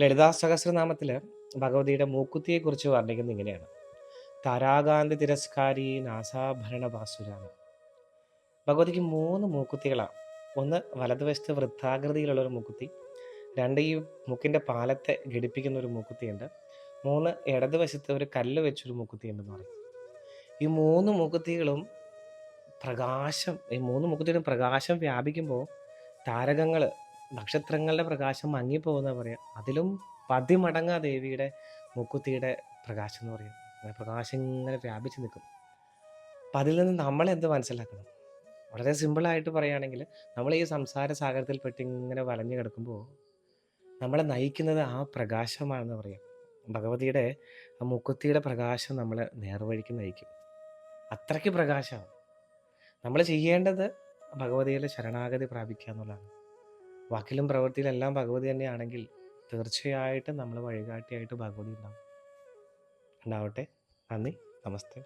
ലളിതാ സഹസ്രനാമത്തിൽ ഭഗവതിയുടെ മൂക്കുത്തിയെക്കുറിച്ച് വർണിക്കുന്നത് ഇങ്ങനെയാണ്. താരാകാന്തി തിരസ്കാരി നാസാഭരണ വാസുരാണ് ഭഗവതിക്ക് മൂന്ന് മൂക്കുത്തികളാണ് ഒന്ന് വലതുവശത്ത് വൃത്താകൃതിയിലുള്ള ഒരു മൂക്കുത്തി. രണ്ട് ഈ മൂക്കിന്റെ പാലത്തെ ഘടിപ്പിക്കുന്ന ഒരു മൂക്കുത്തിയുണ്ട്. മൂന്ന് ഇടതുവശത്ത് ഒരു കല്ല് വെച്ചൊരു മൂക്കുത്തി എന്ന് പറയും. ഈ മൂന്ന് മൂക്കുത്തികളും പ്രകാശം ഈ മൂന്ന് മൂക്കുത്തിയുടെ പ്രകാശം വ്യാപിക്കുമ്പോൾ താരകങ്ങൾ നക്ഷത്രങ്ങളുടെ പ്രകാശം മങ്ങിപ്പോകുന്ന പറയാം. അതിലും പതിമടങ്ങ ദേവിയുടെ മുക്കുത്തിയുടെ പ്രകാശം എന്ന് പറയും. അങ്ങനെ പ്രകാശം ഇങ്ങനെ വ്യാപിച്ചു നിൽക്കും. അപ്പം അതിൽ നിന്ന് നമ്മളെന്ത് മനസ്സിലാക്കണം? വളരെ സിമ്പിളായിട്ട് പറയുകയാണെങ്കിൽ നമ്മൾ ഈ സംസാര സാഗരത്തിൽ പെട്ട് ഇങ്ങനെ വലഞ്ഞു കിടക്കുമ്പോൾ നമ്മളെ നയിക്കുന്നത് ആ പ്രകാശമാണെന്ന് പറയാം. ഭഗവതിയുടെ ആ മുക്കുത്തിയുടെ പ്രകാശം നമ്മളെ നേർവഴിക്ക് നയിക്കും. അത്രയ്ക്ക് പ്രകാശമാണ്. നമ്മൾ ചെയ്യേണ്ടത് ഭഗവതിയിൽ ശരണാഗതി പ്രാപിക്കുക എന്നുള്ളതാണ്. വാക്കിലും പ്രവൃത്തിയിലും എല്ലാം ഭഗവതി തന്നെയാണെങ്കിൽ തീർച്ചയായിട്ടും നമ്മൾ വഴികാട്ടിയായിട്ട് ഭഗവതി ഉണ്ടാവും. ഉണ്ടാവട്ടെ. നന്ദി. നമസ്തേ.